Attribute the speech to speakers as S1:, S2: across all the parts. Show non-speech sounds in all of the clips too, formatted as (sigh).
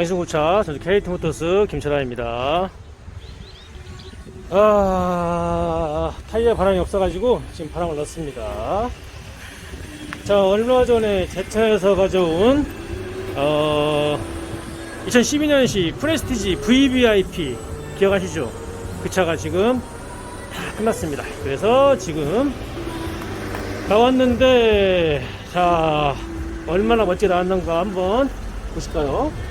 S1: 양신고차 전주 KT 모터스 김철아입니다. 아 타이어 바람이 없어가지고 지금 바람을 넣습니다. 자 얼마 전에 제 차에서 가져온 어 2012년식 프레스티지 VVIP 기억하시죠? 그 차가 지금 다 끝났습니다. 그래서 지금 나왔는데 자 얼마나 멋지게 나왔는가 한번 보실까요?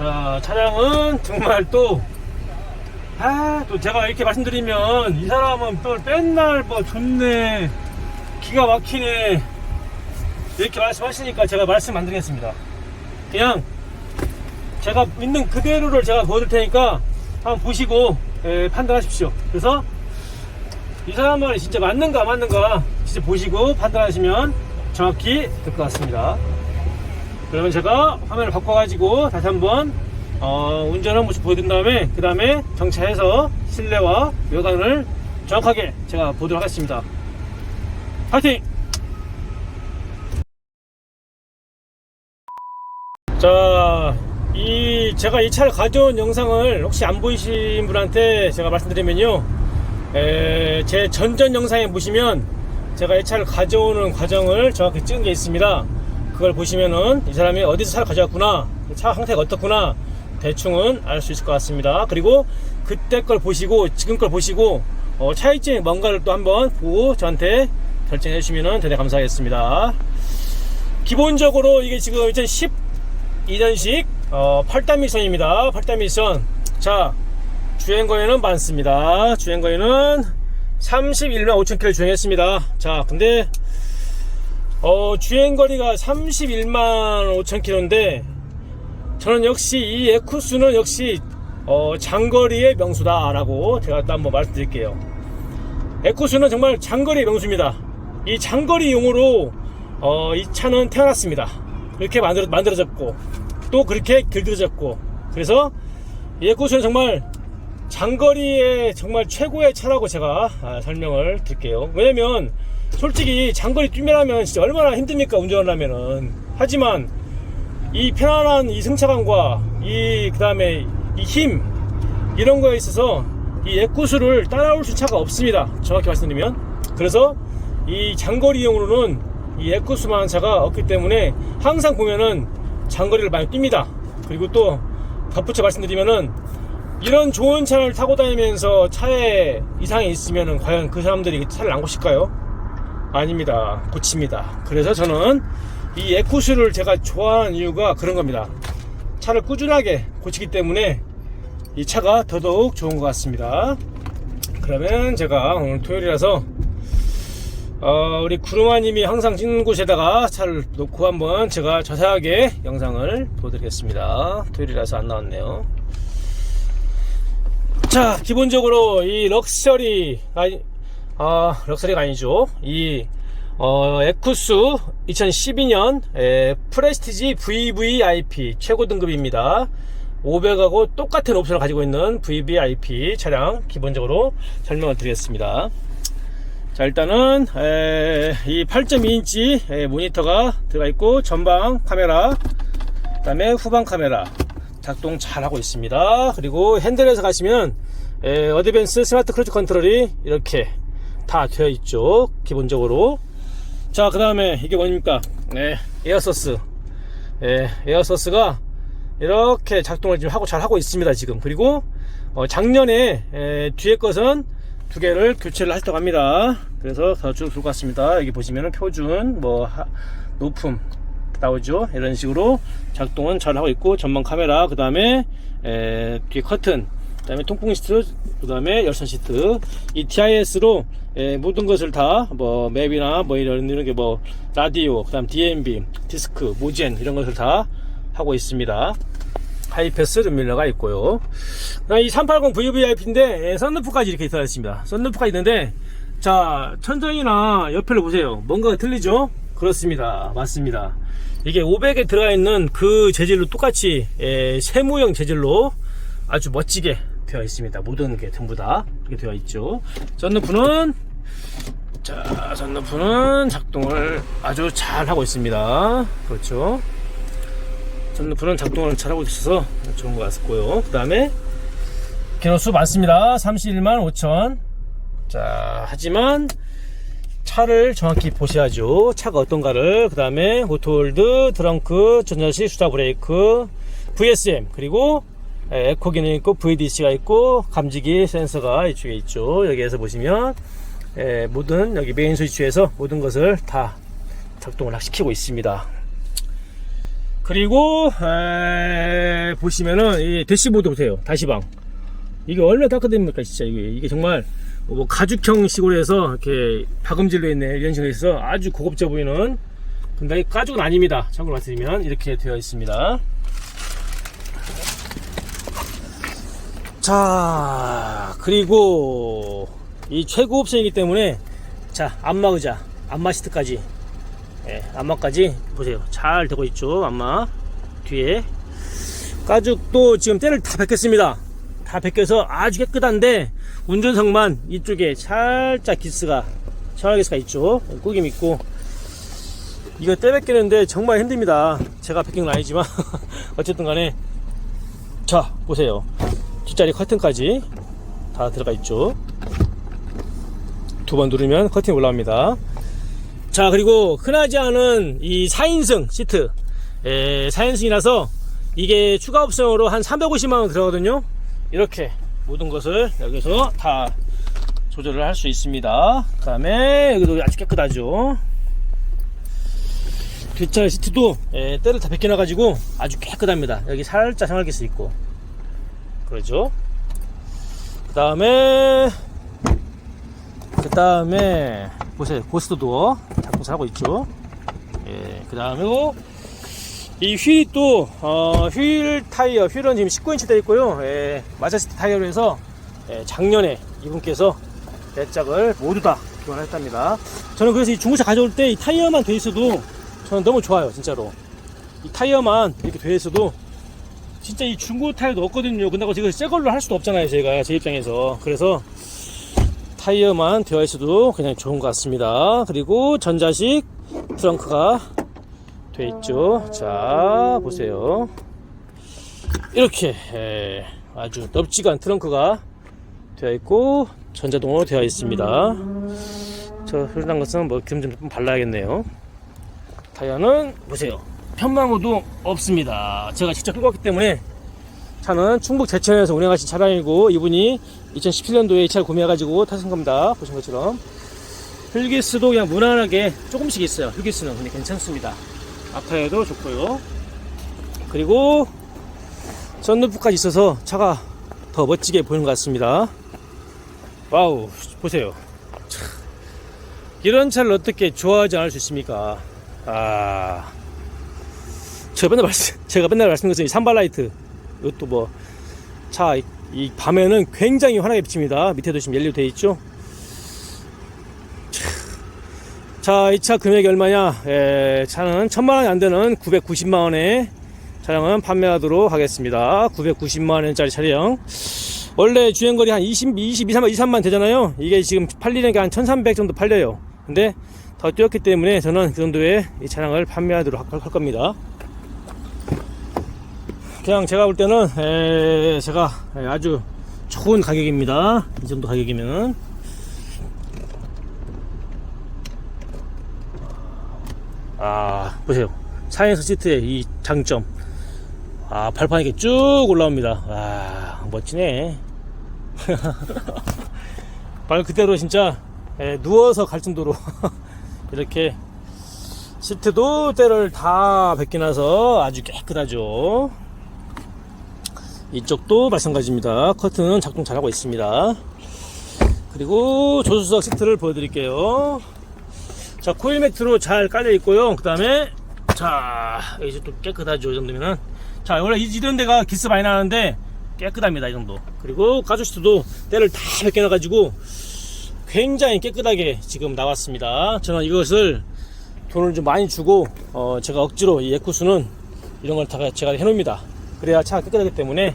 S1: 자 차량은 정말 또 아, 또 제가 이렇게 말씀드리면 이 사람은 또 맨날 뭐 좋네 기가 막히네 이렇게 말씀하시니까 제가 말씀 안 드리겠습니다 그냥 제가 있는 그대로를 제가 보여드릴 테니까 한번 보시고 예, 판단하십시오. 그래서 이 사람 말이 진짜 맞는가 안 맞는가 진짜 보시고 판단하시면 정확히 될 것 같습니다. 그러면 제가 화면을 바꿔가지고 다시 한번 어, 운전한 모습 보여드린 다음에 그 다음에 정차해서 실내와 외관을 정확하게 제가 보도록 하겠습니다. 파이팅! 자, 이 제가 이 차를 가져온 영상을 혹시 안 보이신 분한테 제가 말씀드리면요, 에, 제 전전 영상에 보시면 제가 이 차를 가져오는 과정을 정확히 찍은 게 있습니다. 그걸 보시면은 이 사람이 어디서 차를 가져왔구나, 차 상태가 어떻구나 대충은 알 수 있을 것 같습니다. 그리고 그때 걸 보시고 지금 걸 보시고 어, 차이점이 뭔가를 또 한번 보고 저한테 결정해 주시면 대단히 감사하겠습니다. 기본적으로 이게 지금 2012년식 어, 8단 미션입니다. 8단 미션. 자, 주행거리는 많습니다. 주행거리는 31만 5천 킬로 주행했습니다. 자, 근데 어, 주행거리가 31만 5천 킬로인데 저는 역시 이 에쿠스는 역시 어, 장거리의 명수다라고 제가 또 한번 말씀드릴게요. 에쿠스는 정말 장거리의 명수입니다. 이 장거리용으로 어, 이 차는 태어났습니다. 이렇게 만들어, 만들어졌고 또 그렇게 길들여졌고 그래서 이 에쿠스는 정말 장거리의 정말 최고의 차라고 제가 아, 설명을 드릴게요. 왜냐면 솔직히 장거리 뛰면하면 진짜 얼마나 힘듭니까 운전을 하면은 하지만 이 편안한 이 승차감과 이 그 다음에 이 힘 이런 거에 있어서 이 에쿠스를 따라올 수 차가 없습니다. 정확히 말씀드리면 그래서 이 장거리용으로는 이 에쿠스만한 차가 없기 때문에 항상 보면은 장거리를 많이 뜁니다. 그리고 또 덧붙여 말씀드리면은 이런 좋은 차를 타고 다니면서 차에 이상이 있으면은 과연 그 사람들이 차를 안 고칠까요? 아닙니다. 고칩니다. 그래서 저는 이 에쿠스를 제가 좋아하는 이유가 그런 겁니다. 차를 꾸준하게 고치기 때문에 이 차가 더더욱 좋은 것 같습니다. 그러면 제가 오늘 토요일이라서 어, 우리 구루마님이 항상 찍는 곳에다가 차를 놓고 한번 제가 자세하게 영상을 보여드리겠습니다. 토요일이라서 안 나왔네요. 자, 기본적으로 이 럭셔리, 아니, 아, 럭셔리가 아니죠. 이, 어, 에쿠스 2012년 에, 프레스티지 VVIP 최고 등급입니다. 500하고 똑같은 옵션을 가지고 있는 VVIP 차량 기본적으로 설명을 드리겠습니다. 자 일단은 에, 이 8.2인치 모니터가 들어가 있고 전방 카메라 그 다음에 후방 카메라 작동 잘 하고 있습니다. 그리고 핸들에서 가시면 에, 어드밴스 스마트 크루즈 컨트롤이 이렇게 다 되어 있죠. 기본적으로. 자 그 다음에 이게 뭐입니까? 네, 에어소스. 예, 에어소스가 이렇게 작동을 지금 하고 잘 하고 있습니다 지금. 그리고 어, 작년에 에, 뒤에 것은 두 개를 교체를 하셨다고 합니다. 그래서 더 좋을 것 같습니다. 여기 보시면은 표준 뭐 하, 높음 나오죠. 이런 식으로 작동은 잘 하고 있고 전방 카메라 그 다음에 뒤에 커튼 그 다음에 통풍 시트 그 다음에 열선 시트 이 TIS로 에, 모든 것을 다 뭐 맵이나 뭐 이런 이런 게 뭐 라디오 그 다음 DMB 디스크 모젠 이런 것을 다 하고 있습니다. 하이패스 룸밀러가 있고요. 이 380 VVIP인데 예, 썬루프까지 이렇게 들어 있습니다. 썬루프가 있는데 자 천정이나 옆에를 보세요. 뭔가가 틀리죠? 그렇습니다. 맞습니다. 이게 500에 들어가 있는 그 재질로 똑같이 예, 세모형 재질로 아주 멋지게 되어 있습니다. 모든 게 전부 다 이렇게 되어 있죠. 썬루프는 자, 썬루프는 작동을 아주 잘 하고 있습니다. 그렇죠. 썬루프는 작동을 잘 하고 있어서 좋은 것 같고요. 그 다음에 기로수 많습니다. 31만 5천. 자, 하지만 차를 정확히 보셔야죠. 차가 어떤가를. 그 다음에 호트홀드, 트렁크, 전자식, 수다 브레이크, VSM, 그리고 에, 에코 기능이 있고, VDC가 있고, 감지기 센서가 이쪽에 있죠. 여기에서 보시면, 에, 모든, 여기 메인 스위치에서 모든 것을 다 작동을 시키고 있습니다. 그리고, 에, 보시면은, 이 대시보드 보세요. 다시방. 이게 얼마나 따뜻합니까, 진짜. 이게, 이게 정말, 뭐 가죽형 식으로 해서 이렇게 박음질로 있네 이런 식으로 해서 아주 고급져 보이는 근데 가죽은 아닙니다. 참고로 말씀드리면 이렇게 되어 있습니다. 자 그리고 이 최고 옵션이기 때문에 자 안마 의자 안마 시트까지. 예, 안마까지 보세요. 잘 되고 있죠 안마. 뒤에. 가죽도 지금 때를 다 벗겼습니다. 다 벗겨서 아주 깨끗한데 운전석만 이쪽에 살짝 기스가 시원한 기스가 있죠. 꾸김 있고. 이거 때 벗기는데 정말 힘듭니다. 제가 벗긴 건 아니지만. (laughs) 어쨌든 간에. 자 보세요. 뒷자리 커튼까지 다 들어가 있죠. 두 번 누르면 커튼이 올라옵니다. 자 그리고 흔하지 않은 이 4인승 시트. 에, 4인승이라서 이게 추가 옵션으로 한 350만원 들어가거든요. 이렇게 모든 것을 여기서 다 조절을 할 수 있습니다. 그 다음에 여기도 아주 깨끗하죠. 뒷차 시트도 에, 때를 다 벗겨놔 가지고 아주 깨끗합니다. 여기 살짝 생활기스 있고. 그러죠? 그 다음에 그 다음에 보세요. 고스트 도어 작동 잘하고 있죠? 예, 그 다음에 이 또, 어, 휠 타이어, 휠은 지금 19인치 되어 있고요. 예, 마제스티 타이어로 해서 예, 작년에 이분께서 대짝을 모두 다 교환했답니다. 저는 그래서 이 중고차 가져올 때 이 타이어만 돼 있어도 저는 너무 좋아요, 진짜로. 이 타이어만 이렇게 돼 있어도 진짜 이 중고 타이어도 없거든요. 근데 지금 새 걸로 할 수도 없잖아요, 제가 제 입장에서. 그래서 타이어만 되어 있어도 그냥 좋은 것 같습니다. 그리고 전자식 트렁크가 돼 있죠. 자, 보세요. 이렇게 에, 아주 넓지간 트렁크가 되어 있고 전자동으로 되어 있습니다. 저 흐르는 것은 뭐 기름 좀 발라야겠네요. 타이어는 보세요. 편마모도 없습니다. 제가 직접 끌고 왔기 때문에 차는 충북 제천에서 운행하신 차량이고 이분이 2017년도에 이 차를 구매해가지고 타신 겁니다. 보신 것처럼 휠기스도 그냥 무난하게 조금씩 있어요. 휠기스는 근데 괜찮습니다. 앞타이어도 좋고요. 그리고 썬루프까지 있어서 차가 더 멋지게 보이는 것 같습니다. 와우 보세요. 참, 이런 차를 어떻게 좋아하지 않을 수 있습니까? 아, 제가 맨날 말씀, (laughs) 제가 맨날 말씀드렸어요. 이 산발라이트 이것도 뭐차이 밤에는 굉장히 환하게 비칩니다. 밑에도 지금 연료 돼 있죠. 자, 이 차 금액이 얼마냐? 에, 차는 천만 원이 안 되는 990만 원에 차량은 판매하도록 하겠습니다. 990만 원짜리 차량. 원래 주행거리 한 20, 22, 3, 23만 되잖아요. 이게 지금 팔리는 게 한 1300 정도 팔려요. 근데 더 뛰었기 때문에 저는 그 정도의 이 차량을 판매하도록 할, 할 겁니다. 그냥 제가 볼 때는 에, 제가 아주 좋은 가격입니다. 이 정도 가격이면 아 보세요. 사이언스 시트의 이 장점. 아 발판이 이렇게 쭉 올라옵니다. 와 멋지네. (laughs) 말 그대로 진짜 에, 누워서 갈 정도로 (laughs) 이렇게 시트도 때를 다 벗겨놔서 아주 깨끗하죠. 이쪽도 마찬가지입니다. 커튼은 작동 잘하고 있습니다. 그리고 조수석 시트를 보여드릴게요 자 코일 매트로 잘 깔려 있고요. 그 다음에 자 이제 또 깨끗하죠 이 정도면은. 자 원래 이- 이런 데가 기스 많이 나는데 깨끗합니다 이 정도. 그리고 가죽 시트도 때를 다 벗겨놔 가지고 굉장히 깨끗하게 지금 나왔습니다. 저는 이것을 돈을 좀 많이 주고 어 제가 억지로 이 에쿠스는 이런 걸 다 제가 해놓습니다. 그래야 차가 깨끗하기 때문에.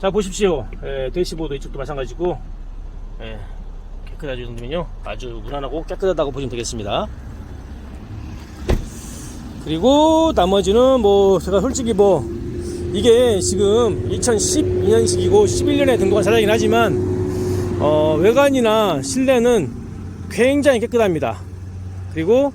S1: 자 보십시오. 예, 대시보드 이쪽도 마찬가지고. 예, 깨끗하죠 이 정도면요. 아주 무난하고 깨끗하다고 보시면 되겠습니다. 그리고 나머지는 뭐 제가 솔직히 뭐 이게 지금 2012년식이고 11년에 등록한 차량이긴 하지만 어, 외관이나 실내는 굉장히 깨끗합니다. 그리고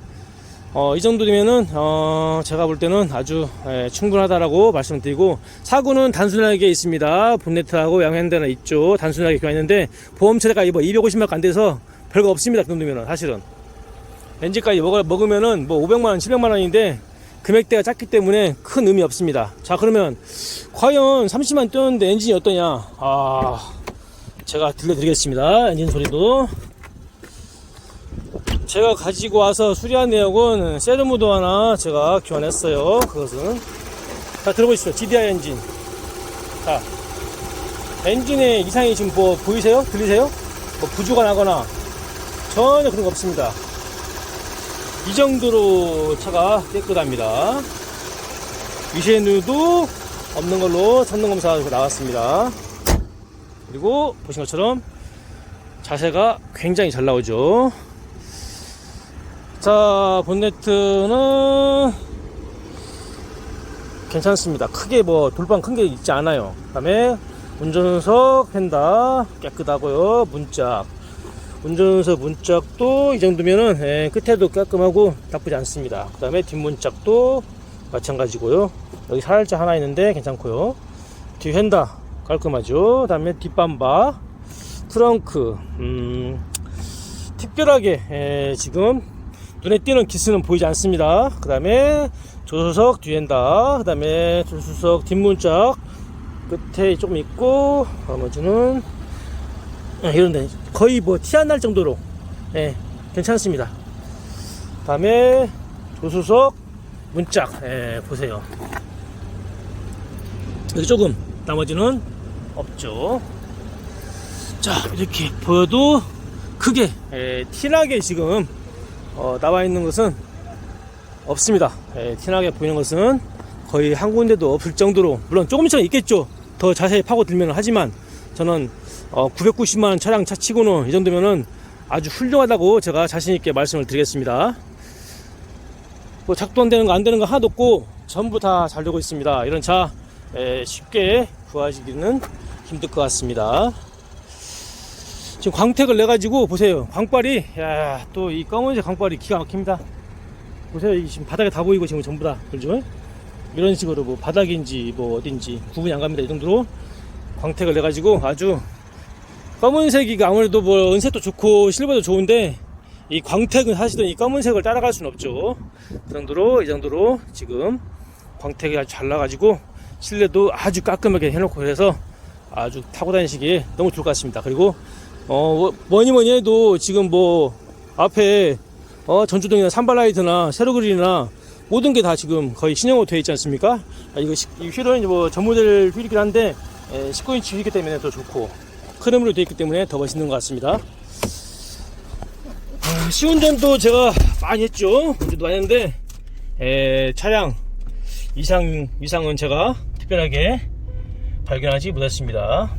S1: 어, 이 정도 되면은 어, 제가 볼 때는 아주 예, 충분하다라고 말씀드리고 사고는 단순하게 있습니다. 본네트하고 양핸드나 있죠. 단순하게 교환했는데 보험 처리가 뭐 250만 안 돼서 별거 없습니다. 그 정도면은 사실은 엔진까지 먹, 먹으면은 뭐 500만 원, 700만 원인데 금액대가 작기 때문에 큰 의미 없습니다. 자 그러면 과연 30만 뛰었는데 엔진이 어떠냐? 아 제가 들려드리겠습니다. 엔진 소리도. 제가 가지고 와서 수리한 내역은 세르무도 하나 제가 교환했어요. 그것은 자 들어보십시오. GDI 엔진. 자 엔진에 이상이 지금 뭐 보이세요? 들리세요? 뭐 부주가 나거나 전혀 그런 거 없습니다. 이 정도로 차가 깨끗합니다. 위세누도 없는 걸로 성능 검사 나왔습니다. 그리고 보신 것처럼 자세가 굉장히 잘 나오죠. 자, 본네트는 괜찮습니다. 크게 뭐 돌방 큰 게 있지 않아요. 그 다음에 운전석 펜다 깨끗하고요. 문짝. 운전석 문짝도 이 정도면은 예, 끝에도 깔끔하고 나쁘지 않습니다. 그 다음에 뒷문짝도 마찬가지고요. 여기 살짝 하나 있는데 괜찮고요. 뒤 휀다 깔끔하죠. 그 다음에 뒷밤바, 트렁크, 음, 특별하게 예, 지금 눈에 띄는 기스는 보이지 않습니다. 그 다음에 조수석 뒤엔다. 그 다음에 조수석 뒷문짝 끝에 조금 있고 나머지는 예, 이런데 거의 뭐 티 안 날 정도로 예, 괜찮습니다. 그 다음에 조수석 문짝 예, 보세요. 여기 조금 나머지는 없죠. 자 이렇게 보여도 크게 예, 티나게 지금 어, 나와 있는 것은 없습니다. 예, 티나게 보이는 것은 거의 한 군데도 없을 정도로 물론 조금 있으면 있겠죠. 더 자세히 파고들면 하지만 저는 어, 990만 원 차량 차치고는 이 정도면은 아주 훌륭하다고 제가 자신 있게 말씀을 드리겠습니다. 뭐 작동 안 되는 거 안 되는 거 하나도 없고 전부 다 잘 되고 있습니다. 이런 차 에, 쉽게 구하시기는 힘들 것 같습니다. 지금 광택을 내 가지고 보세요. 광발이 야 또 이 검은색 광발이 기가 막힙니다. 보세요. 이 지금 바닥에 다 보이고 지금 전부 다 그죠? 이런 식으로 뭐 바닥인지 뭐 어딘지 구분이 안 갑니다. 이 정도로 광택을 내 가지고 아주 검은색이 아무래도 뭐 은색도 좋고 실버도 좋은데 이 광택은 사실은 이 검은색을 따라갈 수는 없죠. 그 정도로 이 정도로 지금 광택이 아주 잘 나가지고 실내도 아주 깔끔하게 해놓고 해서 아주 타고 다니시기에 너무 좋을 것 같습니다. 그리고 어 뭐니 뭐니 해도 지금 뭐 앞에 어 전주동이나 산발라이트나 세로그릴이나 모든 게 다 지금 거의 신형으로 되어 있지 않습니까? 아, 이거 시- 이 휠은 뭐 전모델 휠이긴 한데 19인치 휠이기 때문에 더 좋고 크롬으로 되어 있기 때문에 더 멋있는 것 같습니다. 아, 시운전도 제가 많이 했죠. 운전도 많이 했는데 에, 차량 이상 이상은 제가 특별하게 발견하지 못했습니다.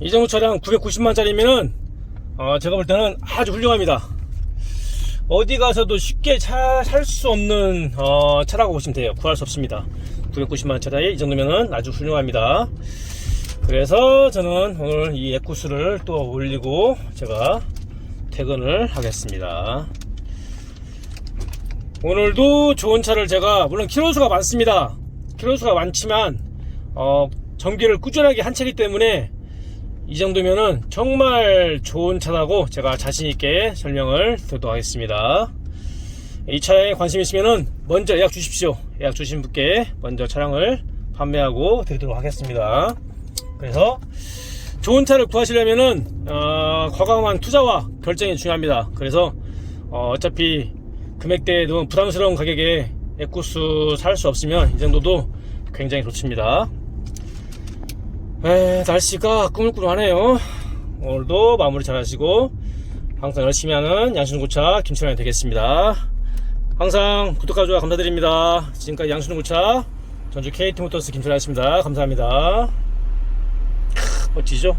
S1: 이 정도 차량 990만짜리면은 어, 제가 볼 때는 아주 훌륭합니다. 어디 가서도 쉽게 살 수 없는 어, 차라고 보시면 돼요. 구할 수 없습니다. 990만 차라에 이 정도면은 아주 훌륭합니다. 그래서 저는 오늘 이 에쿠스를 또 올리고 제가 퇴근을 하겠습니다. 오늘도 좋은 차를 제가 물론 키로수가 많습니다. 키로수가 많지만 어, 전기를 꾸준하게 한 차기 때문에 이 정도면은 정말 좋은 차라고 제가 자신 있게 설명을 드리도록 하겠습니다. 이 차량에 관심 있으면은 먼저 예약 주십시오. 예약 주신 분께 먼저 차량을 판매하고 드리도록 하겠습니다. 그래서 좋은 차를 구하시려면은 어, 과감한 투자와 결정이 중요합니다. 그래서 어, 어차피 금액대에 너무 부담스러운 가격에 에쿠스 살 수 없으면 이 정도도 굉장히 좋습니다. 에, 날씨가 꾸물꾸물하네요. 오늘도 마무리 잘 하시고 항상 열심히 하는 양순구차 김철환이 되겠습니다. 항상 구독과 좋아요 감사드립니다. 지금까지 양순구차 전주 KT 모터스 김철환입니다. 감사합니다. 크, 멋지죠?